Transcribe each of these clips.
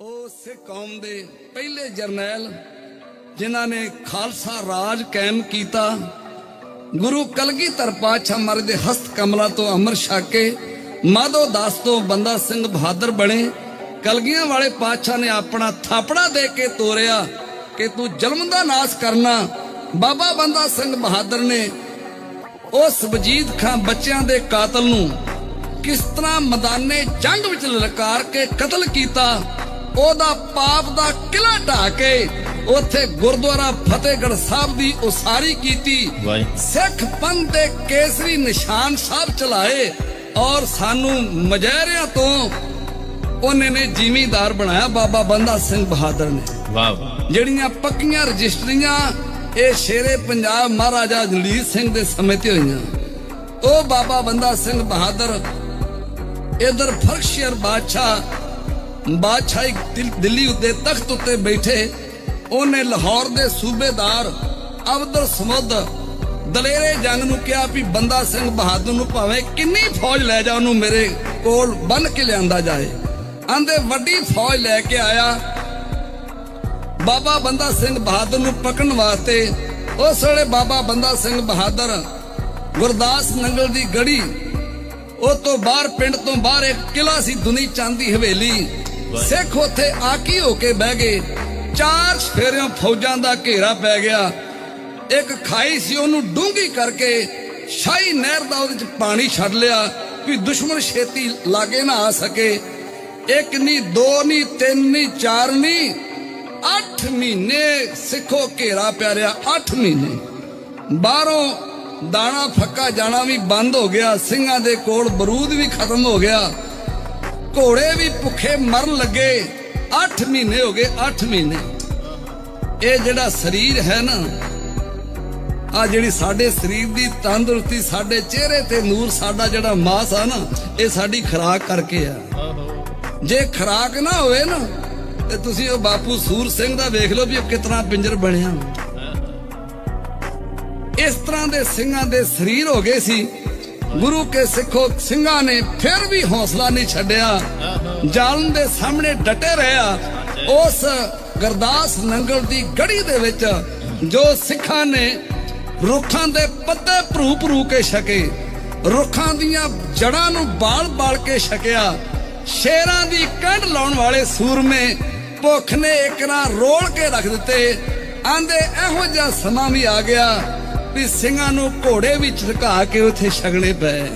ਉਹ ਸਿੱਖ ਕੌਮ ਦੇ ਪਹਿਲੇ ਜਰਨੈਲ ਜਿਨ੍ਹਾਂ ਨੇ ਖਾਲਸਾ ਰਾਜ ਕਾਇਮ ਕੀਤਾ, ਗੁਰੂ ਕਲਗੀਧਰ ਪਾਤਸ਼ਾਹ ਮਹਾਰਾਜ ਦੇ ਹਸਤ ਕਮਲਾਂ ਤੋਂ ਅੰਮ੍ਰਿਤ ਛਕ, ਮਾਧੋ ਦਾਸ ਤੋਂ ਬੰਦਾ ਸਿੰਘ ਬਹਾਦਰ ਬਣੇ, ਕਲਗੀਆਂ ਵਾਲੇ ਪਾਤਸ਼ਾਹ ਨੇ ਆਪਣਾ ਥਾਪੜਾ ਦੇ ਕੇ ਤੋਰਿਆ ਕਿ ਤੂੰ ਜ਼ੁਲਮ ਦਾ ਨਾਸ਼ ਕਰਨਾ। ਬਾਬਾ ਬੰਦਾ ਸਿੰਘ ਬਹਾਦਰ ਨੇ ਉਸ ਵਜੀਦ ਖਾਂ ਬੱਚਿਆਂ ਦੇ ਕਾਤਲ ਨੂੰ ਕਿਸ ਤਰ੍ਹਾਂ ਮੈਦਾਨੇ ਜੰਗ ਵਿੱਚ ਲਲਕਾਰ ਕੇ ਕਤਲ ਕੀਤਾ ਉਹਦਾ ਪਾਪ ਦਾ ਕਿਲਾ ਢਾ ਕੇ ਉੱਥੇ ਗੁਰਦੁਆਰਾ ਫਤਿਹਗੜ੍ਹ ਸਾਹਿਬ ਦੀ ਉਸਾਰੀ ਕੀਤੀ। ਸਿੱਖ ਪੰਥ ਦੇ ਕੇਸਰੀ ਨਿਸ਼ਾਨ ਸਾਹਿਬ ਚਲਾਏ ਔਰ ਸਾਨੂੰ ਮਜੈਰਿਆਂ ਤੋਂ ਉਹਨੇ ਨੇ ਜ਼ਿਮੀਂਦਾਰ ਬਣਾਇਆ ਬਾਬਾ ਬੰਦਾ ਸਿੰਘ ਬਹਾਦਰ ਨੇ। ਵਾਹ ਵਾਹ। ਜਿਹੜੀਆਂ ਪੱਕੀਆਂ ਰਜਿਸਟਰੀਆਂ ਇਹ ਸ਼ੇਰੇ ਪੰਜਾਬ ਮਹਾਰਾਜਾ ਦਲੀਪ ਸਿੰਘ ਦੇ ਸਮੇਂ ਤੇ ਹੋਈਆਂ। ਉਹ ਬਾਬਾ ਬੰਦਾ ਸਿੰਘ ਬਹਾਦਰ ਇਧਰ ਫਰਕਸ਼ੀਅਰ ਬਾਦਸ਼ਾਹ ਬਾਦਸ਼ਾਹੀ ਦਿੱਲੀ ਉੱਤੇ ਤਖਤ ਉੱਤੇ ਬੈਠੇ, ਉਹਨੇ ਲਾਹੌਰ ਦੇ ਸੂਬੇਦਾਰ ਅਬਦੁਲ ਸਮੁੱਦ ਦਲੇਰੇ ਜੰਗ ਨੂੰ ਕਿਹਾ ਵੀ ਬੰਦਾ ਸਿੰਘ ਬਹਾਦਰ ਨੂੰ ਭਾਵੇਂ ਕਿੰਨੀ ਫੌਜ ਲੈ ਜਾ, ਉਹਨੂੰ ਮੇਰੇ ਕੋਲ ਬੰਨ ਕੇ ਲਿਆਂਦਾ ਜਾਏ। ਆਂਦੇ ਵੱਡੀ ਫੌਜ ਲੈ ਕੇ ਆਇਆ। ਬਾਬਾ ਬੰਦਾ ਸਿੰਘ ਬਹਾਦਰ ਨੂੰ ਪਕੜਨ ਵਾਸਤੇ ਉਸ ਵੇਲੇ ਬਾਬਾ ਬੰਦਾ ਸਿੰਘ ਬਹਾਦਰ ਗੁਰਦਾਸ ਨੰਗਲ ਦੀ ਗੜੀ, ਉਹ ਤੋਂ ਬਾਹਰ ਪਿੰਡ ਤੋਂ ਬਾਹਰ ਇੱਕ ਕਿਲਾ ਸੀ ਦੁਨੀ ਚੰਦ ਦੀ ਹਵੇਲੀ। ਸਿੱਖ ਉੱਥੇ ਆਕੀ ਹੋ ਕੇ ਬਹਿ ਗਏ। ਚਾਰ ਫੇਰਿਆਂ ਫੌਜਾਂ ਦਾ ਘੇਰਾ ਪੈ ਗਿਆ। ਇੱਕ ਖਾਈ ਸੀ, ਉਹਨੂੰ ਡੂੰਗੀ ਕਰਕੇ ਸ਼ਾਹੀ ਨਹਿਰ ਦਾ ਉਹਦੇ ਚ ਪਾਣੀ ਛੱਡ ਲਿਆ ਵੀ ਦੁਸ਼ਮਣ ਛੇਤੀ ਲਾਗੇ ਨਾ ਆ ਸਕੇ। ਇੱਕ ਨਹੀਂ ਦੋ ਨਹੀਂ ਤਿੰਨ ਨਹੀਂ ਚਾਰ ਨਹੀਂ 8 ਮਹੀਨੇ ਸਿੱਖੋ ਘੇਰਾ ਪਿਆ ਰਿਹਾ 8 ਮਹੀਨੇ। ਬਾਹਰੋਂ ਦਾਣਾ ਫੱਕਾ ਜਾਣਾ ਵੀ ਬੰਦ ਹੋ ਗਿਆ, ਸਿੰਘਾਂ ਦੇ ਕੋਲ ਬਰੂਦ ਵੀ ਖਤਮ ਹੋ ਗਿਆ। ਘੋੜੇ ਵੀ ਭੁੱਖੇ ਮਰਨ ਲੱਗੇ। 8 ਮਹੀਨੇ ਹੋ ਗਏ 8 ਮਹੀਨੇ। ਇਹ ਜਿਹੜਾ ਸਰੀਰ ਹੈ ਨਾ ਆ ਜਿਹੜੀ ਸਾਡੇ ਸਰੀਰ ਦੀ ਤੰਦਰੁਸਤੀ, ਸਾਡੇ ਚਿਹਰੇ ਤੇ ਨੂਰ, ਸਾਡਾ ਜਿਹੜਾ ਮਾਸ ਆ ਨਾ, ਇਹ ਸਾਡੀ ਖੁਰਾਕ ਕਰਕੇ ਆ। ਜੇ ਖਰਾਕ ਨਾ ਹੋਵੇ ਨਾ, ਤੇ ਤੁਸੀਂ ਉਹ ਬਾਪੂ ਸੂਰ ਸਿੰਘ ਦਾ ਵੇਖ ਲਓ ਵੀ ਉਹ ਕਿਤਨਾ ਪਿੰਜਰ ਬਣਿਆ। ਇਸ ਤਰ੍ਹਾਂ ਦੇ ਸਿੰਘਾਂ ਦੇ ਸਰੀਰ ਹੋ ਗਏ ਸੀ। ਗੁਰੂ ਕੇ ਸਿੱਖੋ ਸਿੰਘਾਂ ਨੇ ਫਿਰ ਵੀ ਹੌਸਲਾ ਨਹੀਂ ਛੱਡਿਆ। ਜਾਲਮ ਦੇ ਸਾਹਮਣੇ ਡਟੇ ਰਿਹਾ ਉਸ ਗਰਦਾਸ ਨੰਗਲ ਦੀ ਗੜੀ ਦੇ ਵਿੱਚ ਜੋ ਸਿੱਖਾਂ ਨੇ ਰੁੱਖਾਂ ਦੇ ਪੱਤੇ ਭਰੂ ਭਰੂ ਕੇ ਛਕੇ, ਰੁੱਖਾਂ ਦੀਆਂ ਜੜਾਂ ਨੂੰ ਬਾਲ-ਬਾਲ ਕੇ ਛਕਿਆ, ਸ਼ੇਰਾਂ ਦੀ ਕੰਢ ਲਾਉਣ ਵਾਲੇ ਸੂਰਮੇ ਭੁੱਖ ਨੇ ਇੱਕ ਨਾ ਰੋਲ ਕੇ ਰੱਖ ਦਿੱਤੇ। ਆਂਦੇ ਇਹੋ ਜਿਹਾ ਸਮਾਂ ਵੀ ਆ ਗਿਆ। ਵੀ ਸਿੰਘਾਂ ਨੂੰ ਘੋੜੇ ਵਿੱਚ ਝੁਕਾ ਕੇ ਉੱਥੇ ਛਗਣੇ ਪਏ।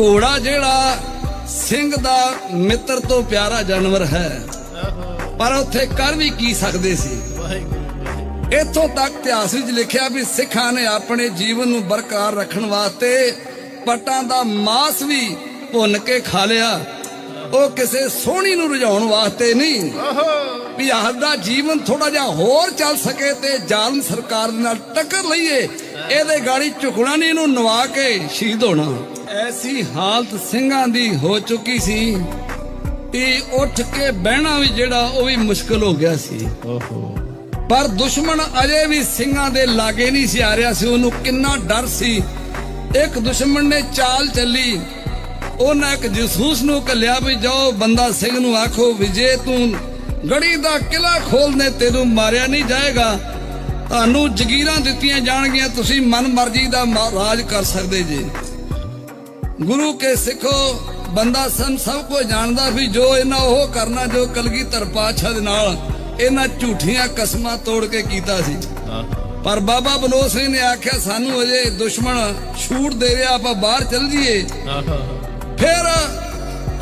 ਘੋੜਾ ਜਿਹੜਾ ਸਿੰਘ ਦਾ ਮਿੱਤਰ ਤੋਂ ਪਿਆਰਾ ਜਾਨਵਰ ਹੈ। ਪਰ ਉੱਥੇ ਕਰ ਵੀ ਕੀ ਸਕਦੇ ਸੀ? ਇੱਥੋਂ ਤੱਕ ਇਤਿਹਾਸ ਵਿੱਚ ਲਿਖਿਆ ਵੀ ਸਿੱਖਾਂ ਨੇ ਆਪਣੇ ਜੀਵਨ ਨੂੰ ਬਰਕਰਾਰ ਰੱਖਣ ਵਾਸਤੇ ਪਟਾਂ ਦਾ ਮਾਸ ਵੀ ਭੁੰਨ ਕੇ ਖਾ ਲਿਆ। ਉਹ ਕਿਸੇ ਸੋਹਣੀ ਨੂੰ ਰੁਝਾਉਣ ਵਾਸਤੇ ਨਹੀਂ। ਵੀ ਸਾਡਾ ਜੀਵਨ ਥੋੜਾ ਜਿਹਾ ਹੋਰ ਚੱਲ ਸਕੇ ਤੇ ਜ਼ਾਲਮ ਸਰਕਾਰ ਦੇ ਨਾਲ ਟੱਕਰ ਲਈਏ। ਇਹਦੇ ਗਾੜੀ ਝੁਕਣਾ ਨਹੀਂ ਇਹਨੂੰ ਨਵਾ ਕੇ ਸ਼ਹੀਦ ਹੋਣਾ। ਐਸੀ ਹਾਲਤ ਸਿੰਘਾਂ ਦੀ ਹੋ ਚੁੱਕੀ ਸੀ ਕਿ ਉੱਠ ਕੇ ਬਹਿਣਾ ਵੀ ਜਿਹੜਾ ਉਹ ਵੀ ਮੁਸ਼ਕਲ ਹੋ ਗਿਆ ਸੀ। ਓਹੋ। ਪਰ ਦੁਸ਼ਮਣ ਅਜੇ ਵੀ ਸਿੰਘਾਂ ਦੇ ਲਾਗੇ ਨਹੀਂ ਸੀ ਆ ਰਿਹਾ ਸੀ ਉਹਨੂੰ ਕਿੰਨਾ ਡਰ ਸੀ। ਇੱਕ ਦੁਸ਼ਮਣ ਨੇ ਚਾਲ ਚੱਲੀ ਉਹਨਾਂ ਇੱਕ ਜਸੂਸ ਨੂੰ ਕੱਲਿਆ ਵੀ ਜਾਓ ਬੰਦਾ ਸਿੰਘ ਨੂੰ ਆਖੋ ਵੀ ਜੇ ਤੂੰ ਗੜੀ ਦਾ ਕਿਲਾ ਖੋਲਨੇ ਤੈਨੂੰ ਮਾਰਿਆ ਨਹੀਂ ਜਾਏਗਾ। ਤੁਹਾਨੂੰ ਜ਼ਗੀਰਾਂ ਦਿੱਤੀਆਂ ਜਾਣਗੀਆਂ ਤੁਸੀਂ ਮਨ ਮਰਜ਼ੀ ਦਾ ਰਾਜ ਕਰ ਸਕਦੇ ਜੀ। ਗੁਰੂ ਕੇ ਸਿੱਖੋ ਬੰਦਾ ਸੰ ਸਭ ਕੁਝ ਜਾਣਦਾ ਵੀ ਜੋ ਇਹਨਾਂ ਉਹ ਕਰਨਾ ਜੋ ਕਲਗੀਧਰ ਪਾਤਸ਼ਾਹ ਦੇ ਨਾਲ ਇਹਨਾਂ ਝੂਠੀਆਂ ਕਸਮਾਂ ਤੋੜ ਕੇ ਕੀਤਾ ਸੀ। ਪਰ ਬਾਬਾ ਬਲੋ ਸਿੰਘ ਨੇ ਆਖਿਆ ਸਾਨੂੰ ਅਜੇ ਦੁਸ਼ਮਣ ਛੂਟ ਦੇ ਰਿਹਾ ਆਪਾਂ ਬਾਹਰ ਚੱਲ ਜੀਏ। ਫਿਰ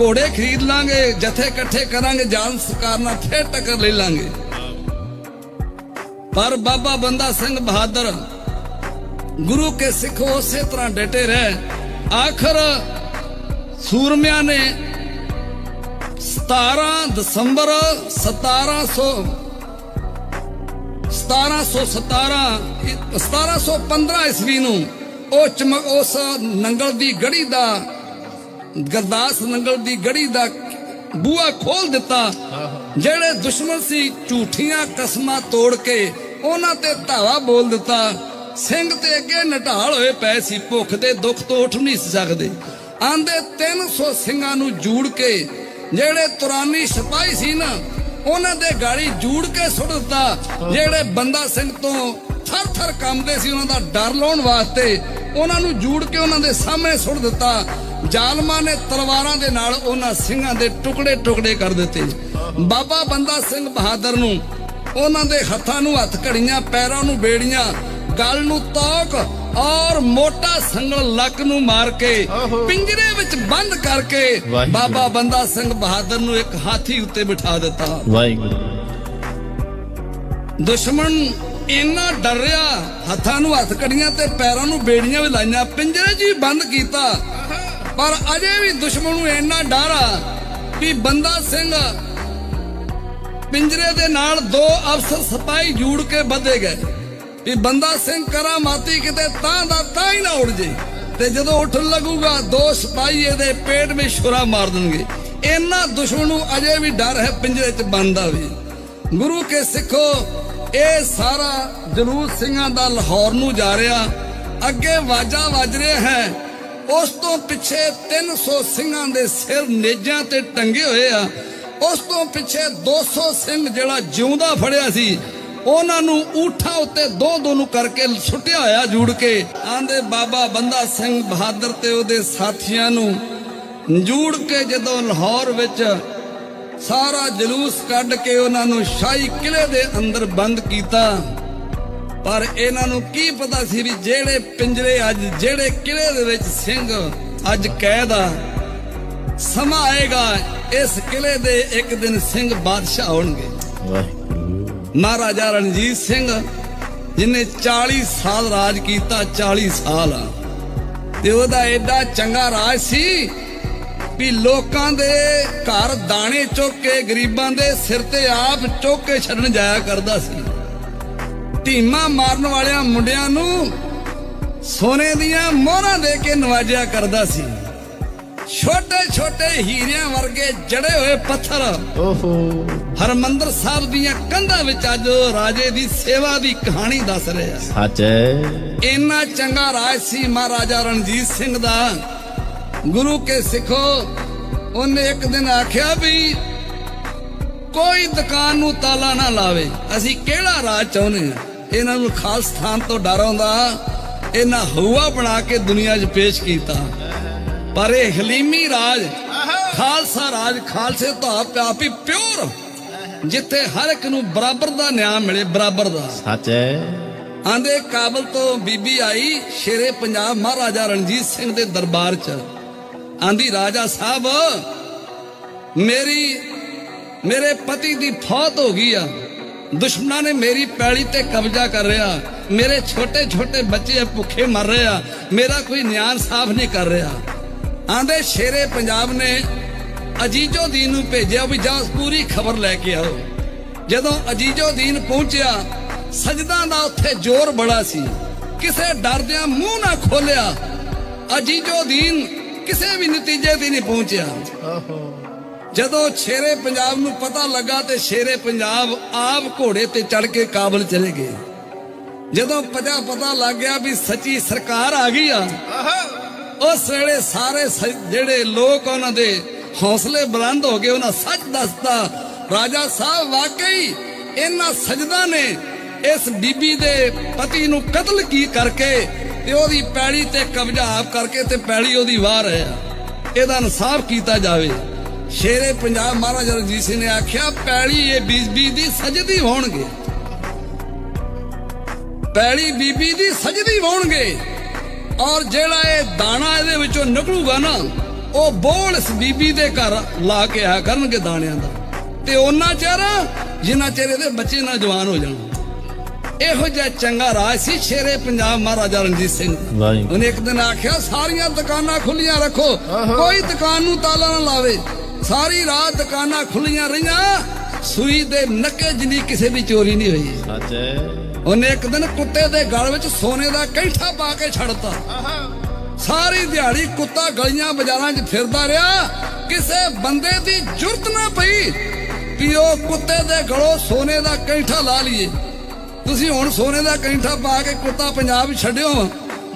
ਘੋੜੇ ਖਰੀਦ ਲਾਂਗੇ, ਜਥੇ ਇਕੱਠੇ ਕਰਾਂਗੇ, ਜਾਨ ਸਰਕਾਰ ਨਾਲ ਫਿਰ ਟੱਕਰ ਲੈ ਲਾਂਗੇ। ਪਰ ਬਾਬਾ ਬੰਦਾ ਸਿੰਘ ਬਹਾਦਰ, ਗੁਰੂ ਕੇ ਸਿੱਖ ਉਸੇ ਤਰ੍ਹਾਂ ਡਟੇ ਰਹੇ। ਆਖਰ ਸੂਰਮਿਆਂ ਨੇ 17 ਦਸੰਬਰ 1700 1717 1715 ਈਸਵੀ ਨੂੰ ਉਹ ਚਮਕ, ਉਸ ਨੰਗਲ ਦੀ ਗੜੀ ਦਾ ਗਰਦਾਸ ਨੰਗਲ ਦੀ ਗੜੀ ਦਾ ਬੂਆ ਖੋਲ ਦਿੱਤਾ। ਜਿਹੜੇ ਦੁਸ਼ਮਣ ਸੀ ਝੂਠੀਆਂ ਕਸਮਾਂ ਤੋੜ ਕੇ ਉਹਨਾਂ ਤੇ ਧਾਵਾ ਬੋਲ ਦਿੱਤਾ। ਸਿੰਘ ਤੇ ਅੱਗੇ ਨਟਾਲ ਹੋਏ ਪਏ ਸੀ, ਭੁੱਖ ਦੇ ਦੁੱਖ ਤੋਂ ਉੱਠ ਨਹੀਂ ਸੀ ਸਕਦੇ। ਆਂਦੇ 300 ਸਿੰਘਾਂ ਨੂੰ ਜੂੜ ਕੇ, ਜਿਹੜੇ ਤੁਰਾਨੀ ਸਿਪਾਹੀ ਸੀ ਨਾ, ਉਹਨਾਂ ਦੇ ਗਾਲੀ ਜੂੜ ਕੇ ਸੁੱਟ ਦਿੱਤਾ। ਜਿਹੜੇ ਬੰਦਾ ਸਿੰਘ ਤੋਂ ਥਰ ਥਰ ਕੰਬਦੇ ਸੀ ਉਹਨਾਂ ਦਾ ਡਰ ਲਾਉਣ ਵਾਸਤੇ। ਉਹਨਾਂ ਨੂੰ ਜੂੜ ਕੇ ਉਹਨਾਂ ਦੇ ਸਾਹਮਣੇ ਸੁੱਟ ਦਿੱਤਾ। ਜ਼ਾਲਮਾਂ ਨੇ ਤਲਵਾਰਾਂ ਦੇ ਨਾਲ ਉਹਨਾਂ ਸਿੰਘਾਂ ਦੇ ਟੁਕੜੇ ਟੁਕੜੇ ਕਰ ਦਿੱਤੇ। ਬਾਬਾ ਬੰਦਾ ਸਿੰਘ ਬਹਾਦਰ ਨੂੰ ਉਹਨਾਂ ਦੇ ਹੱਥਾਂ ਨੂੰ ਹੱਥ ਘੜੀਆਂ ਪੈਰਾਂ ਨੂੰ ਬੇੜੀਆਂ ਗਲ ਨੂੰ ਤੋਕ ਔਰ ਮੋਟਾ ਸੰਗਲ ਲੱਕ ਨੂੰ ਮਾਰ ਕੇ। ਪਿੰਜਰੇ ਵਿੱਚ ਬੰਦ ਕਰਕੇ। ਬਾਬਾ ਬੰਦਾ ਸਿੰਘ ਬਹਾਦਰ ਨੂੰ ਇੱਕ ਹਾਥੀ ਉੱਤੇ ਬਿਠਾ ਦਿੱਤਾ। ਵਾਹਿਗੁਰੂ। ਦੁਸ਼ਮਣ ਇੰਨਾ ਡਰਿਆ ਹੱਥਾਂ ਨੂੰ ਹੱਥ ਕੜੀਆਂ ਤੇ ਪੈਰਾਂ ਨੂੰ ਬੇੜੀਆਂ ਵੀ ਲਾਈਆਂ, ਪਿੰਜਰੇ 'ਚ ਹੀ ਬੰਦ ਕੀਤਾ। ਪਰ ਅਜੇ ਵੀ ਦੁਸ਼ਮਣ ਨੂੰ ਇੰਨਾ ਡਰ ਆ ਵੀ ਬੰਦਾ ਸਿੰਘ ਪਿੰਜਰੇ ਦੇ ਨਾਲ ਦੋ ਅਫਸਰ ਸਿਪਾਹੀ ਜੂੜ ਕੇ ਵਧੇ ਗਏ। ਵੀ ਬੰਦਾ ਸਿੰਘ ਕਰਾਮਾਤੀ ਕਿਤੇ ਤਾਂ ਦਾ ਤਾਂ ਹੀ ਨਾ ਉੜ ਜੇ। ਤੇ ਜਦੋਂ ਉੱਠਣ ਲੱਗੂਗਾ, ਦੋ ਸਿਪਾਹੀ ਇਹਦੇ ਪੇਟ ਵਿੱਚ ਛੁਰਾ ਮਾਰ ਦੇਣਗੇ। ਇੰਨਾ ਦੁਸ਼ਮਣ ਨੂੰ ਅਜੇ ਵੀ ਡਰ ਹੈ ਪਿੰਜਰੇ 'ਚ ਬੰਦ ਵੀ। ਗੁਰੂ ਕੇ ਸਿੱਖੋ ਇਹ ਸਾਰਾ ਜਲੂਸ ਸਿੰਘਾਂ ਦਾ ਲਾਹੌਰ ਨੂੰ ਜਾ ਰਿਹਾ। ਅੱਗੇ ਵਾਜਾ ਵੱਜ ਰਿਹਾ ਹੈ। ਉਸ ਤੋਂ ਪਿੱਛੇ 300 ਸਿੰਘਾਂ ਦੇ ਸਿਰ ਨੇਜਾਂ ਤੇ ਟੰਗੇ ਹੋਏ ਆ। ਉਸ ਤੋਂ ਪਿੱਛੇ 200 ਸਿੰਘ ਜਿਹੜਾ ਜਿਉਂਦਾ ਫੜਿਆ ਸੀ, ਉਹਨਾਂ ਨੂੰ ਊਠਾਂ ਉੱਤੇ ਦੋ ਦੋ ਨੂੰ ਕਰਕੇ ਸੁੱਟਿਆ ਹੋਇਆ ਜੂੜ ਕੇ। ਆਂਦੇ ਬਾਬਾ ਬੰਦਾ ਸਿੰਘ ਬਹਾਦਰ ਤੇ ਉਹਦੇ ਸਾਥੀਆਂ ਨੂੰ ਜੂੜ ਕੇ ਜਦੋਂ ਲਾਹੌਰ ਵਿੱਚ ਸਾਰਾ ਜਲੂਸ ਕੱਢ ਕੇ ਉਹਨਾਂ ਨੂੰ ਸ਼ਾਹੀ ਕਿਲੇ ਦੇ ਅੰਦਰ ਬੰਦ ਕੀਤਾ। ਪਰ ਇਹਨਾਂ ਨੂੰ ਕੀ ਪਤਾ ਸੀ ਵੀ ਜਿਹੜੇ ਪਿੰਜਰੇ ਅੱਜ ਜਿਹੜੇ ਕਿਲੇ ਦੇ ਵਿੱਚ ਸਿੰਘ ਅੱਜ ਕੈਦ ਆ। ਸਮਾਂ ਆਏਗਾ ਇਸ ਕਿਲੇ ਦੇ ਇੱਕ ਦਿਨ ਸਿੰਘ ਬਾਦਸ਼ਾਹ ਹੋਣਗੇ ਮਹਾਰਾਜਾ ਰਣਜੀਤ ਸਿੰਘ ਜਿਨੇ 40 ਸਾਲ ਰਾਜ ਕੀਤਾ 40 ਸਾਲ ਤੇ ਉਹਦਾ ਐਡਾ ਚੰਗਾ ਰਾਜ ਸੀ ਵੀ ਲੋਕਾਂ ਦੇ ਘਰ ਦਾਣੇ ਚੁੱਕ ਕੇ ਗਰੀਬਾਂ ਦੇ ਸਿਰ ਤੇ ਆਪ ਚੁੱਕ ਕੇ ਛੱਡਣ ਜਾਇਆ ਕਰਦਾ ਸੀ। ਢੀਮਾ ਮਾਰਨ ਵਾਲਿਆਂ ਮੁੰਡਿਆਂ ਨੂੰ ਸੋਨੇ ਦੀਆਂ ਮੋਹਰਾਂ ਦੇ ਕੇ ਨਵਾਜਿਆ ਕਰਦਾ ਸੀ। ਛੋਟੇ ਛੋਟੇ ਹੀਰਿਆਂ ਵਰਗੇ ਜੜੇ ਹੋਏ ਪੱਥਰ। ਓਹੋ। ਹਰਮੰਦਰ ਸਾਹਿਬ ਦੀਆਂ ਕੰਧਾਂ ਵਿੱਚ ਅੱਜ ਰਾਜੇ ਦੀ ਸੇਵਾ ਦੀ ਕਹਾਣੀ ਦੱਸ ਰਿਹਾ। ਸੱਚ ਹੈ। ਇੰਨਾ ਚੰਗਾ ਰਾਜ ਸੀ ਮਹਾਰਾਜਾ ਰਣਜੀਤ ਸਿੰਘ ਦਾ। ਗੁਰੂ ਕੇ ਸਿੱਖੋ। ਉਹਨੇ ਇੱਕ ਦਿਨ ਆਖਿਆ ਵੀ ਕੋਈ ਦੁਕਾਨ ਨੂੰ ਤਾਲਾ ਨਾ ਲਾਵੇ। ਅਸੀਂ ਕਿਹੜਾ ਰਾਜ ਚਾਹੁੰਦੇ ਆ ਇਹਨਾਂ ਨੂੰ ਖਾਲਸਥਾਨ ਤੋਂ ਡਰ ਆਉਂਦਾ। ਇਹਨਾਂ ਹਊਆ ਬਣਾ ਕੇ ਦੁਨੀਆ 'ਚ ਪੇਸ਼ ਕੀਤਾ। ਪਰ ਇਹ ਹਲੀਮੀ ਰਾਜ ਖਾਲਸਾ ਰਾਜ ਖਾਲਸੇ ਤੋਂ ਆਪ ਆਪ ਹੀ ਪਿਓਰ ਜਿੱਥੇ ਹਰ ਇੱਕ ਨੂੰ ਬਰਾਬਰ ਦਾ ਨਿਆਂ ਮਿਲੇ ਬਰਾਬਰ ਦਾ। ਸੱਚ ਹੈ। ਆਂਦੇ ਕਾਬਲ ਤੋਂ ਬੀਬੀ ਆਈ ਸ਼ੇਰੇ ਪੰਜਾਬ ਮਹਾਰਾਜਾ ਰਣਜੀਤ ਸਿੰਘ ਦੇ ਦਰਬਾਰ 'ਚ। ਆਂਦੀ, ਰਾਜਾ ਸਾਹਿਬ, ਮੇਰੀ, ਮੇਰੇ ਪਤੀ ਦੀ ਫੌਤ ਹੋ ਗਈ ਆ। ਦੁਸ਼ਮਣਾਂ ਨੇ ਮੇਰੀ ਪੈਲੀ ਤੇ ਕਬਜ਼ਾ ਕਰ ਰਿਹਾ। ਮੇਰੇ ਛੋਟੇ ਛੋਟੇ ਬੱਚੇ ਭੁੱਖੇ ਮਰ ਰਹੇ ਆ। ਮੇਰਾ ਕੋਈ ਨਿਆਨ ਸਾਫ਼ ਨਹੀਂ ਕਰ ਰਿਹਾ। ਆਂਦੇ, ਸ਼ੇਰੇ ਪੰਜਾਬ ਨੇ ਅਜੀਜੋ ਦੀਨ ਨੂੰ ਭੇਜਿਆ ਵੀ ਜਾ ਪੂਰੀ ਖਬਰ ਲੈ ਕੇ ਆਓ। ਜਦੋਂ ਅਜੀਜੋ ਦੀਨ ਪਹੁੰਚਿਆ, ਸਜਦਾ ਦਾ ਉੱਥੇ ਜ਼ੋਰ ਬੜਾ ਸੀ। ਕਿਸੇ ਡਰਦਿਆਂ ਮੂੰਹ ਨਾ ਖੋਲਿਆ। ਅਜੀਜੋ ਦੀਨ ਕਿਸੇ ਵੀ ਨਤੀਜੇ ਤੇ ਨਹੀਂ ਪਹੁੰਚਿਆ। ਜਦੋਂ ਸ਼ੇਰੇ ਪੰਜਾਬ ਨੂੰ ਪਤਾ ਲੱਗਾ ਤੇ ਸ਼ੇਰੇ ਪੰਜਾਬ ਆਪ ਘੋੜੇ ਤੇ ਚੜ ਕੇ ਕਾਬਲ ਚਲੇ ਗਏ। ਜਦੋਂ ਪਤਾ ਪਤਾ ਲੱਗ ਗਿਆ ਵੀ ਸੱਚੀ ਸਰਕਾਰ ਆ ਗਈ ਆ ਉਸ ਵੇਲੇ ਸਾਰੇ ਜਿਹੜੇ ਲੋਕ ਉਹਨਾਂ ਦੇ ਹੌਸਲੇ ਬੁਲੰਦ ਹੋ ਗਏ ਉਹਨਾਂ ਸੱਚ ਦੱਸਤਾ ਰਾਜਾ ਸਾਹਿਬ ਵਾਕਈ ਇਹਨਾਂ ਸਜਦਾ ਨੇ ਇਸ ਬੀਬੀ ਦੇ ਪਤੀ ਨੂੰ ਕਤਲ ਕੀ ਕਰਕੇ ਤੇ ਉਹਦੀ ਪੈੜੀ ਤੇ ਕਬਜ਼ਾ ਕਰਕੇ ਤੇ ਪੈੜੀ ਉਹਦੀ ਵਾਹ ਰਿਹਾ ਇਹਦਾ ਇਨਸਾਫ ਕੀਤਾ ਜਾਵੇ। ਸ਼ੇਰੇ ਪੰਜਾਬ ਮਹਾਰਾਜਾ ਰਣਜੀਤ ਸਿੰਘ ਨੇ ਆਖਿਆ, ਪੈੜੀ ਇਹ ਬੀਬੀ ਦੀ ਸਜਦੀ ਹੋਣਗੇ। ਪੈੜੀ ਬੀਬੀ ਦੀ ਸਜਦੀ ਹੋਣਗੇ। ਔਰ ਜਿਹੜਾ ਇਹ ਦਾਣਾ ਇਹਦੇ ਵਿੱਚੋਂ ਨਿਕਲੂਗਾ ਨਾ, ਉਹ ਬੋਲ ਇਸ ਬੀਬੀ ਦੇ ਘਰ ਲਾ ਕੇ ਆਇਆ ਕਰਨਗੇ ਦਾਣਿਆਂ ਦਾ। ਤੇ ਉਹਨਾਂ ਚਿਰ, ਜਿੰਨਾ ਚਿਰ ਇਹਦੇ ਬੱਚੇ ਨਾ ਜਵਾਨ ਹੋ ਜਾਣ। ਇਹੋ ਜਿਹਾ ਚੰਗਾ ਰਾਜ ਸੀ ਸ਼ੇਰੇ ਪੰਜਾਬ ਮਹਾਰਾਜਾ ਰਣਜੀਤ ਸਿੰਘ। ਉਹਨੇ ਇੱਕ ਦਿਨ ਆਖਿਆ ਸਾਰੀਆਂ ਦੁਕਾਨਾਂ ਖੁੱਲੀਆਂ ਰੱਖੋ ਕੋਈ ਦੁਕਾਨ ਨੂੰ ਤਾਲਾ ਨਾ ਲਾਵੇ। ਸਾਰੀ ਰਾਤ ਦੁਕਾਨਾਂ ਖੁੱਲੀਆਂ ਰਹੀਆਂ ਸੂਈ ਦੇ ਨੱਕੇ ਜਿੰਨੀ ਕਿਸੇ ਦੀ ਚੋਰੀ ਨਹੀਂ ਹੋਈ। ਸੱਚ ਹੈ ਉਹਨੇ ਇੱਕ ਦਿਨ ਕੁੱਤੇ ਦੇ ਗਲ ਵਿੱਚ ਸੋਨੇ ਦਾ ਕੈਂਠਾ ਪਾ ਕੇ ਛੱਡਤਾ ਸਾਰੀ ਦਿਹਾੜੀ ਕੁੱਤਾ ਗਲੀਆਂ ਬਾਜ਼ਾਰਾਂ 'ਚ ਫਿਰਦਾ ਰਿਹਾ ਕਿਸੇ ਬੰਦੇ ਦੀ ਜੁਰਤ ਨਾ ਪਈ ਕਿ ਉਹ ਕੁੱਤੇ ਦੇ ਗਲੋਂ ਸੋਨੇ ਦਾ ਕੈਂਠਾ ਲਾ ਲਈਏ। ਤੁਸੀਂ ਹੁਣ ਸੋਨੇ ਦਾ ਕੈਂਠਾ ਪਾ ਕੇ ਕੁੱਤਾ ਪੰਜਾਬ ਛੱਡਿਓ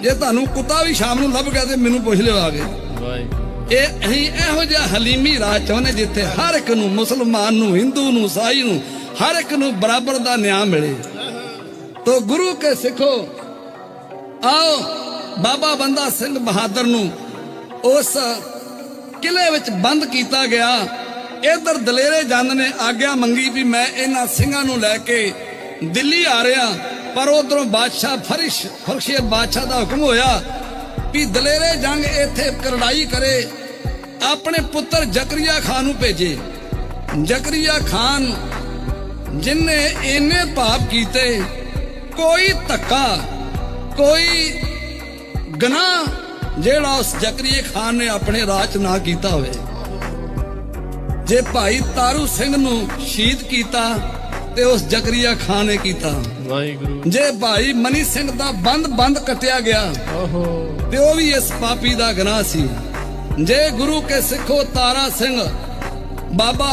ਜੇ ਤੁਹਾਨੂੰ ਕੁੱਤਾ ਵੀ ਸ਼ਾਮ ਨੂੰ ਲੱਭ ਗਿਆ ਤੇ ਮੈਨੂੰ ਪੁੱਛ ਲਿਓ ਆ ਕੇ। ਇਹ ਅਸੀਂ ਇਹੋ ਜਿਹਾ ਹਲੀਮੀ ਰਾਜ ਚਾਹੁੰਦੇ ਜਿੱਥੇ ਹਰ ਇੱਕ ਨੂੰ ਮੁਸਲਮਾਨ ਨੂੰ ਹਿੰਦੂ ਨੂੰ ਸਾਈ ਨੂੰ ਹਰ ਇੱਕ ਨੂੰ ਬਰਾਬਰ ਦਾ ਨਿਆਂ ਮਿਲੇ। ਤੋ ਗੁਰੂ ਕੇ ਸਿੱਖੋ ਆਓ ਬਾਬਾ ਬੰਦਾ ਸਿੰਘ ਬਹਾਦਰ ਨੂੰ ਉਸ ਕਿਲੇ ਵਿੱਚ ਬੰਦ ਕੀਤਾ ਗਿਆ। ਇਧਰ ਦਲੇਰੇ ਜੰਦ ਨੇ ਆਗਿਆ ਮੰਗੀ ਵੀ ਮੈਂ ਇਹਨਾਂ ਸਿੰਘਾਂ ਨੂੰ ਲੈ ਕੇ ਦਿੱਲੀ ਆ ਰਿਹਾ, ਪਰ ਉਧਰੋਂ ਬਾਦਸ਼ਾਹ ਫਰਿਸ਼ ਫਰਸ਼ੇ ਬਾਦਸ਼ਾਹ ਦਾ ਹੁਕਮ ਹੋਇਆ ਵੀ ਦਲੇਰੇ ਜੰਗ ਇੱਥੇ ਕਰੜਾਈ ਕਰੇ, ਆਪਣੇ ਪੁੱਤਰ ਜ਼ਕਰੀਆ ਖਾਨ ਨੂੰ ਭੇਜੇ। ਜ਼ਕਰੀਆ ਖਾਨ ਜਿਨਨੇ ਇੰਨੇ ਪਾਪ ਕੀਤੇ, ਕੋਈ ਧੱਕਾ, ਕੋਈ ਗਨਾਹ ਜਿਹੜਾ ਉਸ ਜ਼ਕਰੀਆ ਖਾਨ ਨੇ ਆਪਣੇ ਰਾਜ 'ਚ ਨਾ ਕੀਤਾ ਹੋਵੇ। ਜੇ ਭਾਈ ਤਾਰੂ ਸਿੰਘ ਨੂੰ ਸ਼ਹੀਦ ਕੀਤਾ ਤੇ ਉਸ ਜ਼ਕਰੀਆ ਖਾਨ ਨੇ ਕੀਤਾ। ਵਾਹਿਗੁਰੂ। ਜੇ ਭਾਈ ਮਨੀ ਸਿੰਘ ਦਾ ਬੰਦ ਬੰਦ ਕੱਟਿਆ ਗਿਆ ਓਹੋ। ਤੇ ਉਹ ਵੀ ਇਸ ਪਾਪੀ ਦਾ ਗੁਨਾਹ ਸੀ। ਜੇ ਗੁਰੂ ਕੇ ਸਿੱਖੋ ਤਾਰਾ ਸਿੰਘ ਬਾਬਾ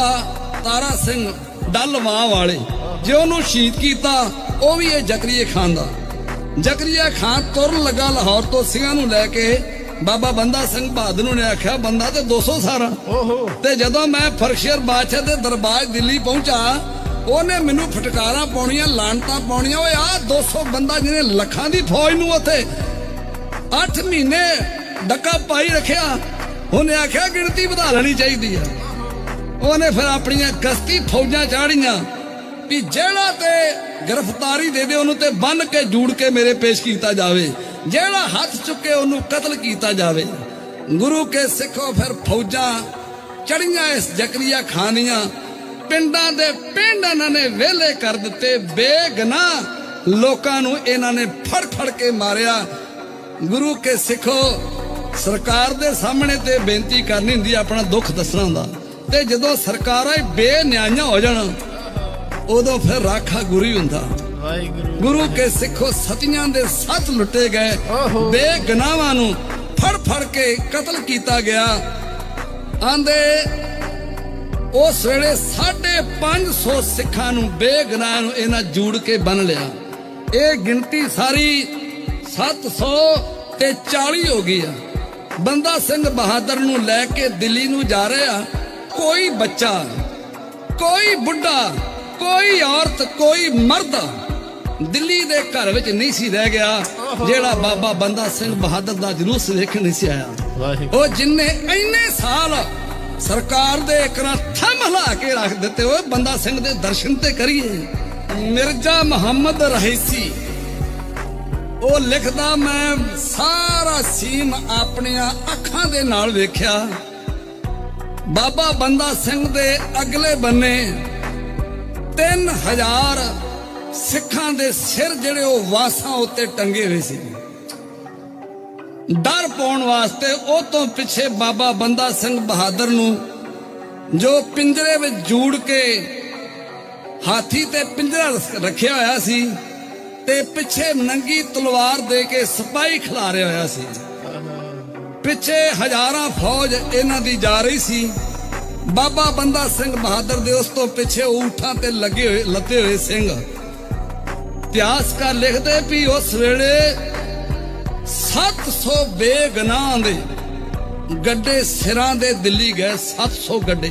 ਤਾਰਾ ਸਿੰਘ ਡੱਲਵਾਂ ਵਾਲੇ ਜੇ ਉਹਨੂੰ ਸ਼ਹੀਦ ਕੀਤਾ ਉਹ ਵੀ ਇਹ ਜ਼ਕਰੀਆ ਖਾਨ ਦਾ। ਜ਼ਕਰੀਆ ਖਾਨ ਤੁਰਨ ਲੱਗਾ ਲਾਹੌਰ ਤੋਂ ਸਿੰਘਾਂ ਨੂੰ ਲੈ ਕੇ ਬਾਬਾ ਬੰਦਾ ਸਿੰਘ ਬਹਾਦਰ ਨੂੰ ਨੇ ਆਖਿਆ ਬੰਦਾ ਤੇ 200 ਸਾਰਾ। ਓਹੋ। ਤੇ ਜਦੋਂ ਮੈਂ ਫਰਸ਼ਰ ਬਾਦਸ਼ਾਹ ਦੇ ਦਰਬਾਰ ਦਿੱਲੀ ਪਹੁੰਚਾ ਉਹਨੇ ਮੈਨੂੰ ਫਟਕਾਰਾਂ ਪਾਉਣੀਆਂ, ਲਾਂਟਾਂ ਪਾਉਣੀਆਂ। ਓਏ ਆ 200 ਬੰਦਾ ਜਿਹਨੇ ਲੱਖਾਂ ਦੀ ਫੌਜ ਨੂੰ ਉੱਥੇ 8 ਮਹੀਨੇ ਡੱਕਾ ਪਾਈ ਰੱਖਿਆ, ਉਹਨੇ ਆਖਿਆ ਗਿਣਤੀ ਵਧਾ ਲੈਣੀ ਚਾਹੀਦੀ ਆ। ਉਹਨੇ ਫਿਰ ਆਪਣੀਆਂ ਗਸਤੀ ਫੌਜਾਂ ਚਾੜੀਆਂ ਵੀ ਜਿਹੜਾ ਤੇ ਗ੍ਰਿਫਤਾਰੀ ਦੇ ਦੇ, ਉਹਨੂੰ ਤੇ ਬੰਨ ਕੇ ਜੂੜ ਕੇ ਮੇਰੇ ਪੇਸ਼ ਕੀਤਾ ਜਾਵੇ। ਜਿਹੜਾ ਹੱਥ ਚੁੱਕੇ, ਉਹਨੂੰ ਕਤਲ ਕੀਤਾ ਜਾਵੇ। ਗੁਰੂ ਕੇ ਸਿੱਖੋ ਫਿਰ ਫੌਜਾਂ ਚੜੀਆਂ ਇਸ ਜ਼ਕਰੀਆ ਖਾਨ ਦੀਆਂ ਪਿੰਡਾਂ ਦੇ ਪਿੰਡ ਇਹਨਾਂ ਨੇ ਵਿਹਲੇ ਕਰ ਦਿੱਤੇ ਬੇਗਨਾਹ ਲੋਕਾਂ ਨੂੰ ਇਹਨਾਂ ਨੇ ਫੜ ਫੜ ਕੇ ਮਾਰਿਆ। ਗੁਰੂ ਕੇ ਸਿੱਖੋ ਸਰਕਾਰ ਦੇ ਸਾਹਮਣੇ ਤੇ ਬੇਨਤੀ ਕਰਨੀ ਹੁੰਦੀ ਆਪਣਾ ਦੁੱਖ ਦੱਸਣਾ ਹੁੰਦਾ। ਤੇ ਜਦੋਂ ਸਰਕਾਰਾਂ ਹੀ ਬੇਨਿਆਈਆਂ ਹੋ ਜਾਣ ਉਦੋਂ ਫਿਰ ਰਾਖਾ ਗੁਰੂ ਹੁੰਦਾ। ਗੁਰੂ ਕੇ ਸਿੱਖੋ ਸਤੀਆਂ ਦੇ ਸੱਤ ਲੁੱਟੇ ਗਏ। ਬੇਗਨਾਹਾਂ ਨੂੰ ਫੜ ਫੜ ਕੇ ਕਤਲ ਕੀਤਾ ਗਿਆ। ਆਂਦੇ ਉਸ ਵੇਲੇ 550 ਸਿੱਖਾਂ ਨੂੰ ਬੇਗਨਾਹ ਨੂੰ ਇਹਨਾਂ ਜੂੜ ਕੇ ਬੰਨ ਲਿਆ। ਇਹ ਗਿਣਤੀ ਸਾਰੀ 700 ਤੇ 40 ਹੋ ਗਈ ਆ। ਬੰਦਾ ਸਿੰਘ ਬਹਾਦਰ ਨੂੰ ਲੈ ਕੇ ਦਿੱਲੀ ਨੂੰ ਜਾ ਰਿਹਾ ਕੋਈ ਬੱਚਾ ਕੋਈ ਬੁੱਢਾ ਕੋਈ ਔਰਤ ਕੋਈ ਮਰਦ ਦਿੱਲੀ ਦੇ ਘਰ ਵਿੱਚ ਨਹੀਂ ਸੀ ਰਹਿ ਗਿਆ ਜਿਹੜਾ ਬਾਬਾ ਬੰਦਾ ਸਿੰਘ ਬਹਾਦਰ ਦਾ ਜਲੂਸ ਵੇਖਣ ਨਹੀਂ ਸੀ ਆਇਆ। ਉਹ ਜਿੰਨੇ ਇੰਨੇ ਸਾਲ ਸਰਕਾਰ ਦੇ ਇਕਰਾ ਥੰਮ ਹਿਲਾ ਕੇ ਰੱਖ ਦਿੱਤੇ ਓਏ ਬੰਦਾ ਸਿੰਘ ਦੇ ਦਰਸ਼ਨ ਤੇ ਕਰੀਏ। ਮਿਰਜ਼ਾ ਮੁਹੰਮਦ ਰਹਿਸੀ। ਉਹ ਲਿਖਦਾ, ਮੈਂ ਸਾਰਾ ਸੀਨ ਆਪਣੀਆਂ ਅੱਖਾਂ ਦੇ ਨਾਲ ਵੇਖਿਆ। ਬਾਬਾ ਬੰਦਾ ਸਿੰਘ ਦੇ ਅਗਲੇ ਬੰਨੇ 3000 ਸਿੱਖਾਂ ਦੇ ਸਿਰ ਜਿਹੜੇ ਉਹ ਵਾਸਾਂ ਉੱਤੇ ਟੰਗੇ ਹੋਏ ਸੀ। ਡਰ ਪਾਉਣ ਵਾਸਤੇ ਉਹ ਤੋਂ ਪਿੱਛੇ ਬਾਬਾ ਬੰਦਾ ਸਿੰਘ ਬਹਾਦਰ ਨੂੰ, ਜੋ ਪਿੰਜਰੇ ਵਿੱਚ ਜੂੜ ਕੇ ਹਾਥੀ ਤੇ ਪਿੰਜਰਾ ਰੱਖਿਆ ਹੋਇਆ ਸੀ ਤੇ ਪਿੱਛੇ ਨੰਗੀ ਤਲਵਾਰ ਦੇ ਕੇ ਸਿਪਾਹੀ ਖਿਲਾਰਿਆ ਹੋਇਆ ਸੀ। ਪਿੱਛੇ ਹਜ਼ਾਰਾਂ ਫੌਜ ਇਹਨਾਂ ਦੀ ਜਾ ਰਹੀ ਸੀ। ਬਾਬਾ ਬੰਦਾ ਸਿੰਘ ਬਹਾਦਰ ਦੇ ਉਸ ਤੋਂ ਪਿੱਛੇ ਊਠਾਂ ਤੇ ਲੱਗੇ ਹੋਏ, ਲੱਤੇ ਹੋਏ ਸਿੰਘ। ਇਤਿਹਾਸਕਾਰ ਲਿਖਦੇ ਵੀ ਉਸ ਵੇਲੇ 700 ਬੇਗਨਾਹ ਦੇ ਗੱਡੇ ਸਿਰਾਂ ਦੇ ਦਿੱਲੀ ਗਏ 700 ਗੱਡੇ।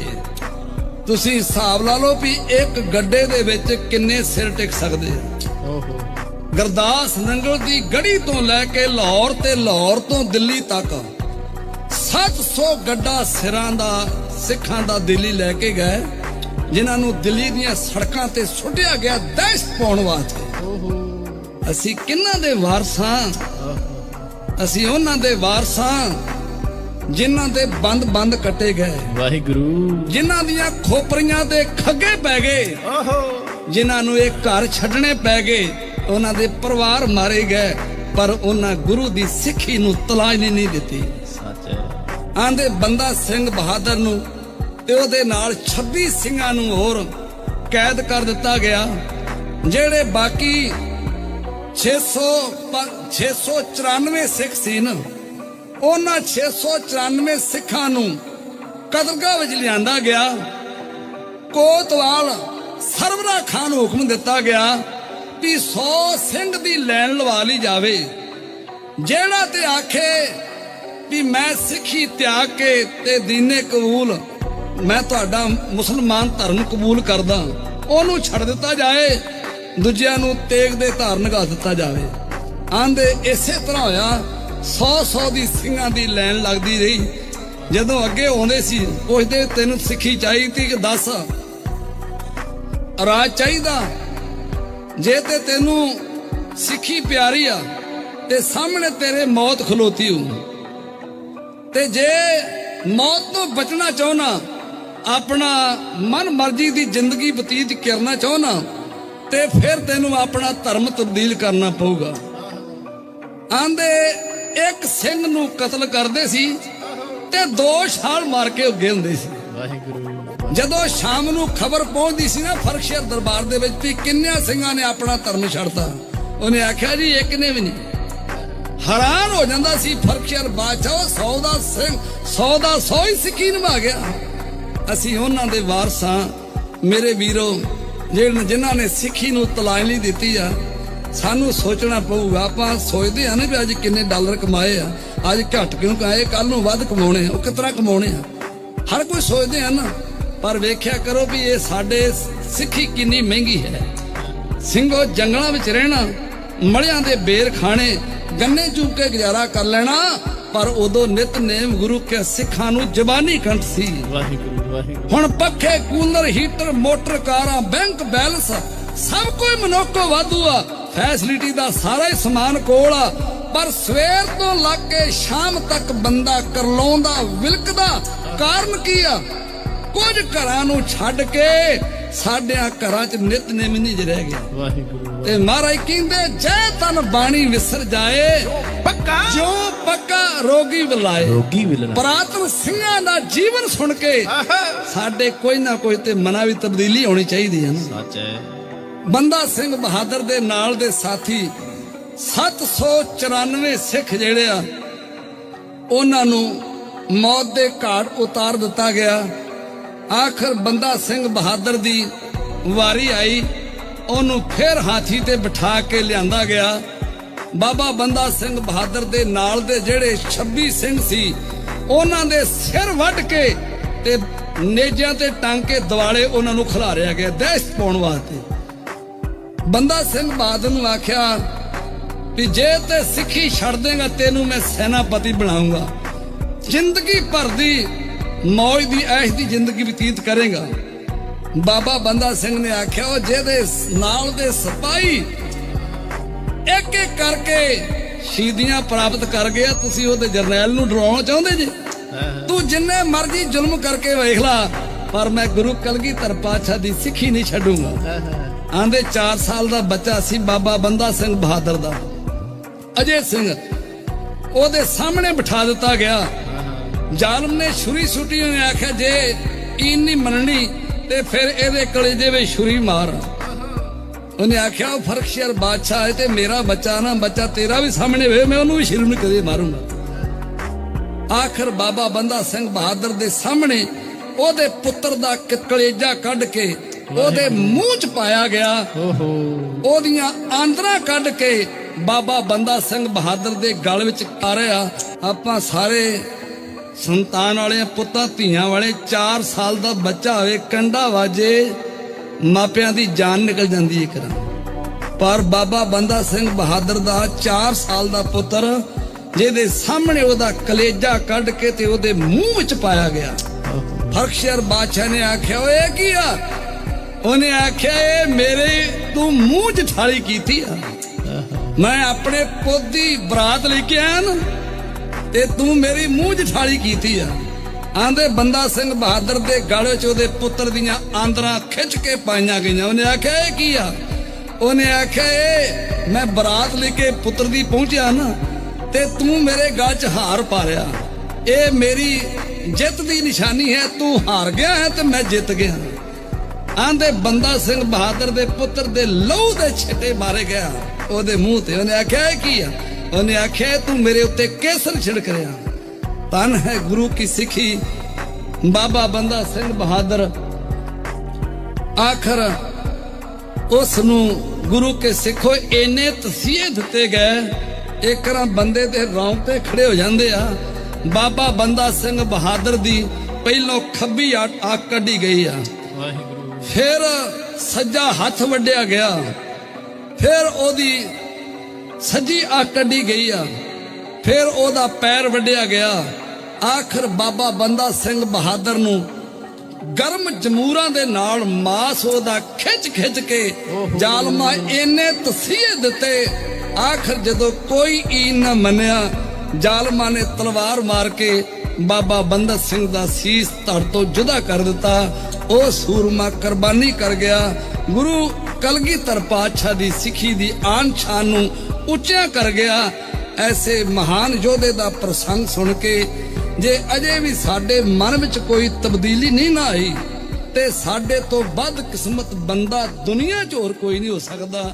ਤੁਸੀਂ ਹਿਸਾਬ ਲਾ ਲਓ ਵੀ ਇੱਕ ਗੱਡੇ ਦੇ ਵਿੱਚ ਕਿੰਨੇ ਸਿਰ ਟਿਕ ਸਕਦੇ ਆ। ਓਹੋ। ਗਰਦਾਸ ਨੰਗਲ ਦੀ ਗੜੀ ਤੋਂ ਲੈ ਕੇ ਲਾਹੌਰ ਤੇ ਲਾਹੌਰ ਤੋਂ ਦਿੱਲੀ ਤੱਕ 700 ਗੱਡਾ ਸਿਰਾਂ ਦਾ ਸਿੱਖਾਂ ਦਾ ਦਿੱਲੀ ਲੈ ਕੇ ਗਏ ਜਿਨ੍ਹਾਂ ਨੂੰ ਦਿੱਲੀ ਦੀਆਂ ਸੜਕਾਂ ਤੇ ਸੁੱਟਿਆ ਗਿਆ ਦਹਿਸ਼ਤ ਪਾਉਣ ਵਾਸਤੇ। ਅਸੀਂ ਕਿਹਨਾਂ ਦੇ ਵਾਰਸਾਂ ਅਸੀਂ ਉਹਨਾਂ ਦੇ ਵਾਰਸਾਂ ਜਿਨ੍ਹਾਂ ਦੇ ਬੰਦ ਬੰਦ ਕੱਟੇ ਗਏ। ਵਾਹਿਗੁਰੂ। ਜਿਨ੍ਹਾਂ ਦੀਆਂ ਖੋਪਰੀਆਂ ਦੇ ਖੱਗੇ ਪੈ ਗਏ। ਓਹੋ। ਜਿਨ੍ਹਾਂ ਨੂੰ ਇਹ ਘਰ ਛੱਡਣੇ ਪੈ ਗਏ ਉਹਨਾਂ ਦੇ ਪਰਿਵਾਰ ਮਾਰੇ ਗਏ ਪਰ ਉਹਨਾਂ ਗੁਰੂ ਦੀ ਸਿੱਖੀ ਨੂੰ ਤਲਾਸ਼ ਨਹੀਂ ਦਿੱਤੀ। ਸੱਚ ਹੈ। ਆਂਦੇ ਬੰਦਾ ਸਿੰਘ ਬਹਾਦਰ ਨੂੰ ਤੇ ਉਹਦੇ ਨਾਲ 26 ਸਿੰਘਾਂ ਨੂੰ ਹੋਰ ਕੈਦ ਕਰ ਦਿੱਤਾ ਗਿਆ ਜਿਹੜੇ ਬਾਕੀ 600 ਪ- 694 ਸਿੱਖ ਸੀ ਨਾ। ਉਹਨਾਂ 694 ਸਿੱਖਾਂ ਨੂੰ ਕਦਰਗਾਹ ਵਿੱਚ ਲਿਆਂਦਾ ਗਿਆ। ਕੋਤਵਾਲ ਸਰਵਰਾ ਖਾਨ ਨੂੰ ਹੁਕਮ ਦਿੱਤਾ ਗਿਆ ਵੀ 100 ਸਿੰਘ ਦੀ ਲੈਣ ਲਵਾ ਲਈ ਜਾਵੇ। ਜਿਹੜਾ ਤੇ ਆਖੇ ਵੀ ਮੈਂ ਸਿੱਖੀ ਤਿਆਗ ਕੇ ਤੇ ਦੀਨੇ ਕਬੂਲ, ਮੈਂ ਤੁਹਾਡਾ ਮੁਸਲਮਾਨ ਧਰਮ ਕਬੂਲ ਕਰਦਾ। ਉਹਨੂੰ ਛੱਡ ਦਿੱਤਾ ਜਾਏ। ਦੂਜਿਆਂ ਨੂੰ ਤੇਗ ਦੇ ਧਾਰਨ ਕਰ ਦਿੱਤਾ ਜਾਵੇ। ਆਂਦੇ ਇਸੇ ਤਰ੍ਹਾਂ ਹੋਇਆ 100 100 ਦੀ ਸਿੰਘਾਂ ਦੀ ਲਾਈਨ ਲੱਗਦੀ ਰਹੀ। ਜਦੋਂ ਅੱਗੇ ਆਉਂਦੇ ਸੀ, ਪੁੱਛਦੇ ਤੈਨੂੰ ਸਿੱਖੀ ਚਾਹੀਦੀ ਕਿ ਦੱਸ? ਰਾਜ ਚਾਹੀਦਾ? ਜੇ ਤੇ ਤੈਨੂੰ ਸਿੱਖੀ ਪਿਆਰੀ ਆ, ਤੇ ਸਾਹਮਣੇ ਤੇਰੇ ਮੌਤ ਖਲੋਤੀ ਹੋ ਤੇ ਜੇ ਮੌਤ ਤੋਂ ਬਚਣਾ ਚਾਹਣਾ ਆਪਣਾ ਮਨ ਮਰਜ਼ੀ ਦੀ ਜ਼ਿੰਦਗੀ ਬਤੀਤ ਕਰਨਾ ਚਾਹਣਾ ਤੇ ਫਿਰ ਤੈਨੂੰ ਆਪਣਾ ਧਰਮ ਤਬਦੀਲ ਕਰਨਾ ਪਊਗਾ। ਆਂਦੇ ਇੱਕ ਸਿੰਘ ਨੂੰ ਕਤਲ ਕਰਦੇ ਸੀ ਤੇ ਦੋ ਛਾਲ ਮਾਰ ਕੇ ਉੱਗੇ ਹੁੰਦੇ ਸੀ। ਜਦੋਂ ਸ਼ਾਮ ਨੂੰ ਖਬਰ ਪਹੁੰਚਦੀ ਸੀ ਨਾ ਫਰਕਸ਼ਰ ਦਰਬਾਰ ਦੇ ਵਿੱਚ ਵੀ ਕਿੰਨਿਆਂ ਸਿੰਘਾਂ ਨੇ ਆਪਣਾ ਧਰਮ ਛੱਡਤਾ। ਉਹਨੇ ਆਖਿਆ ਜੀ ਇੱਕ ਨੇ ਵੀ ਨਹੀਂ। ਹੈਰਾਨ ਹੋ ਜਾਂਦਾ ਸੀ ਫਰਕਸ਼ਰ ਬਾਦਸ਼ਾਹ 100 ਦਾ ਸਿੰਘ 100 ਦਾ 100 ਹੀ ਸਿੱਖੀ ਨਿਭਾ ਗਿਆ। ਅਸੀਂ ਉਹਨਾਂ ਦੇ ਵਾਰਸਾਂ ਮੇਰੇ ਵੀਰੋ ਜਿਨ੍ਹਾਂ ਨੇ ਸਿੱਖੀ ਨੂੰ ਤਲਾਇਲੀ ਦਿੱਤੀ ਆ, ਸਾਨੂੰ ਸੋਚਣਾ ਪਊਗਾ, ਆਪਾਂ ਸੋਚਦੇ ਆ ਨਾ ਵੀ ਅੱਜ ਕਿੰਨੇ ਡਾਲਰ ਕਮਾਏ ਆ, ਅੱਜ ਘੱਟ ਕਿਉਂ ਕਮਾਏ ਕੱਲ ਨੂੰ ਵੱਧ ਕਮਾਉਣੇ ਆ, ਉਹ ਕਿਤਨਾ ਕਮਾਉਣੇ ਆ? ਹਰ ਕੋਈ ਸੋਚਦੇ ਆ ਨਾ, ਪਰ ਵੇਖਿਆ ਕਰੋ ਵੀ ਇਹ ਸਾਡੇ ਸਿੱਖੀ ਕਿੰਨੀ ਮਹਿੰਗੀ ਹੈ। ਸਿੰਘੋ ਜੰਗਲਾਂ ਵਿੱਚ ਰਹਿਣਾ ਮੜਿਆਂ ਦੇ ਬੇਰ ਖਾਣੇ, ਗੰਨੇ ਚੂਕ ਕੇ ਗੁਜ਼ਾਰਾ ਕਰ ਲੈਣਾ। ਪਰ ਉਦੋਂ ਨਿਤਨੇਮ ਗੁਰੂ ਕੇ ਸਿੱਖਾਂ ਨੂੰ ਜ਼ਬਾਨੀ ਕੰਠ ਸੀ। ਵਾਹਿਗੁਰੂ ਵਾਹਿਗੁਰੂ। ਹੁਣ ਪੱਖੇ ਕੂਲਰ ਹੀਟਰ ਮੋਟਰ ਕਾਰਾਂ ਬੈਂਕ ਬੈਲੈਂਸ ਸਭ ਕੋਈ ਮਨੋਕੋ ਵਾਧੂ ਆ। ਫੈਸਿਲਿਟੀ ਦਾ ਸਾਰਾ ਹੀ ਸਮਾਨ ਕੋਲ ਆ। ਪਰ ਸਵੇਰ ਤੋਂ ਲੱਗ ਕੇ ਸ਼ਾਮ ਤੱਕ ਬੰਦਾ ਕਰਲਾਉਂਦਾ ਵਿਲਕਦਾ ਕਾਰਨ ਕੀ ਆ? ਕੁਝ ਘਰਾਂ ਨੂੰ ਛੱਡ ਕੇ ਸਾਡਿਆਂ ਘਰਾਂ 'ਚ ਨਿਤਨੇਮ ਨਹੀਂ ਜ ਰਹਿ ਗਿਆ। ਵਾਹਿਗੁਰੂ ਤੇ ਮਹਾਰਾਜ ਕਹਿੰਦੇ ਜੈ ਤਨ ਬਾਣੀ ਵਿਸਰ ਜਾਏ ਪੱਕਾ। ਜੋ ਪੱਕਾ ਰੋਗੀ ਬੁਲਾਏ ਰੋਗੀ ਵਿਲਣਾ। ਪ੍ਰਾਤਨ ਸਿੰਘਾਂ ਦਾ ਜੀਵਨ ਸੁਣ ਕੇ ਸਾਡੇ ਕੋਈ ਨਾ ਕੋਈ ਤੇ ਮਨਾਂ ਵਿੱਚ ਤਬਦੀਲੀ ਹੋਣੀ ਚਾਹੀਦੀ ਹੈ ਨਾ। ਸੱਚ ਹੈ। ਬੰਦਾ ਸਿੰਘ ਬਹਾਦਰ ਦੇ ਨਾਲ ਦੇ ਸਾਥੀ 794 ਸਿੱਖ ਜਿਹੜੇ ਆ ਉਹਨਾਂ ਨੂੰ ਮੌਤ ਦੇ ਘਾਟ ਉਤਾਰ ਦਿੱਤਾ ਗਿਆ। ਆਖਰ ਬੰਦਾ ਸਿੰਘ ਬਹਾਦਰ ਦੀ ਵਾਰੀ ਆਈ। ਉਹਨੂੰ ਫਿਰ ਹਾਥੀ ਤੇ ਬਿਠਾ ਕੇ ਲਿਆਂਦਾ ਗਿਆ। ਬਾਬਾ ਬੰਦਾ ਸਿੰਘ ਬਹਾਦਰ ਦੇ ਨਾਲ ਦੇ ਜਿਹੜੇ 26 ਸਿੰਘ ਸੀ, ਉਹਨਾਂ ਦੇ ਸਿਰ ਵੱਢ ਕੇ ਤੇ ਨੇਜਾਂ ਤੇ ਟੰਗ ਕੇ ਦਿਵਾਲੇ ਉਹਨਾਂ ਨੂੰ ਖਿਲਾਰਿਆ ਗਿਆ ਦਹਿਸ਼ਤ ਪਾਉਣ ਵਾਸਤੇ। ਬੰਦਾ ਸਿੰਘ ਬਹਾਦਰ ਨੂੰ ਆਖਿਆ ਵੀ ਜੇ ਤੇ ਸਿੱਖੀ ਛੱਡ ਦੇਗਾ, ਤੈਨੂੰ ਮੈਂ ਸੈਨਾਪਤੀ ਬਣਾਉਂਗਾ ਜ਼ਿੰਦਗੀ ਭਰ ਦੀ ਮੌਜ ਦੀ, ਐਸ਼ ਦੀ ਜ਼ਿੰਦਗੀ ਬਤੀਤ ਕਰੇਗਾ। ਬਾਬਾ ਬੰਦਾ ਸਿੰਘ ਨੇ ਆਖਿਆ ਉਹ ਜਿਹਦੇ ਨਾਲ ਦੇ ਸਿਪਾਹੀ ਇੱਕ ਇੱਕ ਕਰਕੇ ਸ਼ਹੀਦੀਆਂ ਪ੍ਰਾਪਤ ਕਰ ਗਿਆ ਤੁਸੀਂ ਉਹਦੇ ਜਰਨੈਲ ਨੂੰ ਡਰਾਉਣਾ ਚਾਹੁੰਦੇ ਜੀ? ਤੂੰ ਜਿੰਨੇ ਮਰਜ਼ੀ ਜ਼ੁਲਮ ਕਰਕੇ ਵੇਖ ਲਾ ਪਰ ਮੈਂ ਗੁਰੂ ਕਲਗੀਧਰ ਪਾਤਸ਼ਾਹ ਦੀ ਸਿੱਖੀ ਨਹੀਂ ਛੱਡੂੰਗਾ। ਆਂਦੇ 4 ਸਾਲ ਦਾ ਬੱਚਾ ਸੀ ਬਾਬਾ ਬੰਦਾ ਸਿੰਘ ਬਹਾਦਰ ਦਾ। ਅਜੇ ਸਿੰਘ ਉਹਦੇ ਸਾਹਮਣੇ ਬਿਠਾ ਦਿੱਤਾ ਗਿਆ। ਜ਼ਾਲਮ ਨੇ ਛੁਰੀ ਸੁੱਟੀ ਉਹਨੇ ਆਖਿਆ ਜੇ ਇਨ ਨਹੀਂ ਮੰਨਣੀ ਤੇ ਫਿਰ ਇਹਦੇ ਕਲੇਜੇ ਵਿੱਚ ਛੁਰੀ ਮਾਰ। ਉਹਨੇ ਆਖਿਆ ਉਹ ਫਰਕਸ਼ਰ ਬਾਦਸ਼ਾਹ ਹੈ ਤੇ ਮੇਰਾ ਬੱਚਾ ਨਾ ਬੱਚਾ ਤੇਰਾ ਵੀ ਸਾਹਮਣੇ ਵੇ ਮੈਂ ਉਹਨੂੰ ਵੀ ਨੂੰ ਕਦੇ ਮਾਰੂੰਗਾ। ਆਖਰ ਬਾਬਾ ਬੰਦਾ ਸਿੰਘ ਬਹਾਦਰ ਦੇ ਸਾਹਮਣੇ ਉਹਦੇ ਪੁੱਤਰ ਦਾ ਕਲੇਜਾ ਕੱਢ ਕੇ ਉਹਦੇ ਮੂੰਹ 'ਚ ਪਾਇਆ ਗਿਆ। ਓਹੋ। ਉਹਦੀਆਂ ਆਂਦਰਾਂ ਕੱਢ ਕੇ ਬਾਬਾ ਬੰਦਾ ਸਿੰਘ ਬਹਾਦਰ ਦੇ ਗਲ ਵਿੱਚ ਕਾਰਿਆ ਆਪਾਂ ਸਾਰੇ ਸੰਤਾਨ ਵਾਲੇ ਪੁੱਤਾਂ, ਧੀਆਂ ਵਾਲੇ 4 ਸਾਲ ਦਾ ਬੱਚਾ ਹੋਵੇ, ਕੰਡਾ ਵਾਜੇ, ਮਾਪਿਆਂ ਦੀ ਜਾਨ ਨਿਕਲ ਜਾਂਦੀ ਹੈ ਕਰਾਂ ਪਰ ਬਾਬਾ ਬੰਦਾ ਸਿੰਘ ਬਹਾਦਰ ਦਾ 4 ਸਾਲ ਦਾ ਪੁੱਤਰ, ਜਿਹਦੇ ਸਾਹਮਣੇ ਉਹਦਾ ਕਲੇਜਾ ਕੱਢ ਕੇ ਤੇ ਉਹਦੇ ਮੂੰਹ ਵਿੱਚ ਪਾਇਆ ਗਿਆ। ਫਰਕਸ਼ਰ ਬਾਦਸ਼ਾਹ ਨੇ ਆਖਿਆ, ਓਏ ਇਹ ਕੀ ਆ? ਉਹਨੇ ਆਖਿਆ, ਇਹ ਮੇਰੇ, ਤੂੰ ਮੂੰਹ 'ਚ ਠਾਲੀ ਕੀਤੀ ਆ। ਮੈਂ ਆਪਣੇ ਪੁੱਤ ਦੀ ਬਰਾਤ ਲੈ ਕੇ ਆਇਆ ਨਾ ਤੇ ਤੂੰ ਮੇਰੀ ਮੂੰਹ ਜਠਾਲੀ ਕੀਤੀ ਆ। ਆਂਦੇ, ਬੰਦਾ ਸਿੰਘ ਬਹਾਦਰ ਦੇ ਗਲ ਵਿੱਚ ਉਹਦੇ ਪੁੱਤਰ ਦੀਆਂ ਆਂਦਰਾਂ ਖਿੱਚ ਕੇ ਪਾਈਆਂ ਗਈਆਂ। ਉਹਨੇ ਆਖਿਆ, ਇਹ ਕੀ ਆ? ਉਹਨੇ ਆਖਿਆ ਮੈਂ ਬਰਾਤ ਲੈ ਕੇ ਪੁੱਤਰ ਦੀ ਪਹੁੰਚਿਆ ਨਾ, ਤੇ ਤੂੰ ਮੇਰੇ ਗਲ 'ਚ ਹਾਰ ਪਾ ਰਿਆ ਇਹ ਮੇਰੀ ਜਿੱਤ ਦੀ ਨਿਸ਼ਾਨੀ ਹੈ, ਤੂੰ ਹਾਰ ਗਿਆ ਹੈ ਤੇ ਮੈਂ ਜਿੱਤ ਗਿਆ। ਆਂਦੇ, ਬੰਦਾ ਸਿੰਘ ਬਹਾਦਰ ਦੇ ਪੁੱਤਰ ਦੇ ਲਹੂ ਦੇ ਛਿੱਟੇ ਮਾਰੇ ਗਿਆ। ਉਹਦੇ ਮੂੰਹ ਤੇ ਉਹਨੇ ਆਖਿਆ, ਇਹ ਕੀ ਆ? ਉਹਨੇ ਆਖਿਆ ਤੂੰ ਮੇਰੇ ਉੱਤੇ ਕੇਸਰ ਛਿੜਕ ਰਿਹਾ ਤਨ ਹੈ ਗੁਰੂ ਕੀ ਸਿੱਖੀ। ਬਾਬਾ ਬੰਦਾ ਸਿੰਘ ਬਹਾਦਰ ਆਖਰ ਉਸ ਨੂੰ ਗੁਰੂ ਕੇ ਸਿੱਖੋ ਇੰਨੇ ਤਸੀਹੇ ਦਿੱਤੇ ਗਏ ਇੱਕ ਰਾਂ ਬੰਦੇ ਦੇ ਰੌਂਗਟੇ ਖੜੇ ਹੋ ਜਾਂਦੇ ਆ। ਬਾਬਾ ਬੰਦਾ ਸਿੰਘ ਬਹਾਦਰ ਦੀ ਪਹਿਲੋਂ ਖੱਬੀ ਆ- ਅੱਖ ਕੱਢੀ ਗਈ ਆ। ਵਾਹਿਗੁਰੂ। ਫਿਰ ਸੱਜਾ ਹੱਥ ਵੱਢਿਆ ਗਿਆ। ਫਿਰ ਉਹਦੀ ਸੱਜੀ ਅੱਖ ਕੱਢੀ ਗਈ ਆ। ਫਿਰ ਉਹਦਾ ਪੈਰ ਵੱਢਿਆ ਗਿਆ। ਆਖਰ ਬਾਬਾ ਬੰਦਾ ਸਿੰਘ ਬਹਾਦਰ ਨੂੰ ਗਰਮ ਜਮੂਰਾਂ ਦੇ ਨਾਲ ਮਾਸ ਉਹਦਾ ਖਿੱਚ ਖਿੱਚ ਕੇ ਜ਼ਾਲਮਾਂ ਇੰਨੇ ਤਸੀਹੇ ਦਿੱਤੇ। ਆਖਰ ਜਦੋਂ ਕੋਈ ਈਨ ਨਾ ਮੰਨਿਆ ਜ਼ਾਲਮਾਂ ਨੇ ਤਲਵਾਰ ਮਾਰ ਕੇ ਬਾਬਾ ਬੰਦਾ ਸਿੰਘ ਦਾ ਸੀਸ ਧੜ ਤੋਂ ਜੁਦਾ ਕਰ ਦਿੱਤਾ। ਉਹ ਸੂਰਮਾ ਕੁਰਬਾਨੀ ਕਰ ਗਿਆ। ਗੁਰੂ ਕਲਗੀਧਰ ਪਾਤਸ਼ਾਹ ਦੀ ਸਿੱਖੀ ਦੀ ਆਨ ਸ਼ਾਨ ਨੂੰ ਉੱਚਾ ਕਰ ਗਿਆ। ਐਸੇ ਮਹਾਨ ਯੋਧੇ ਦਾ ਪ੍ਰਸੰਗ ਸੁਣ ਕੇ ਜੇ ਅਜੇ ਵੀ ਸਾਡੇ ਮਨ ਵਿੱਚ ਕੋਈ ਤਬਦੀਲੀ ਨਹੀਂ ਨਾ ਆਈ, ਤੇ ਸਾਡੇ ਤੋਂ ਵੱਧ ਕਿਸਮਤ ਬੰਦਾ ਦੁਨੀਆ 'ਚ ਹੋਰ ਕੋਈ ਨਹੀਂ ਹੋ ਸਕਦਾ।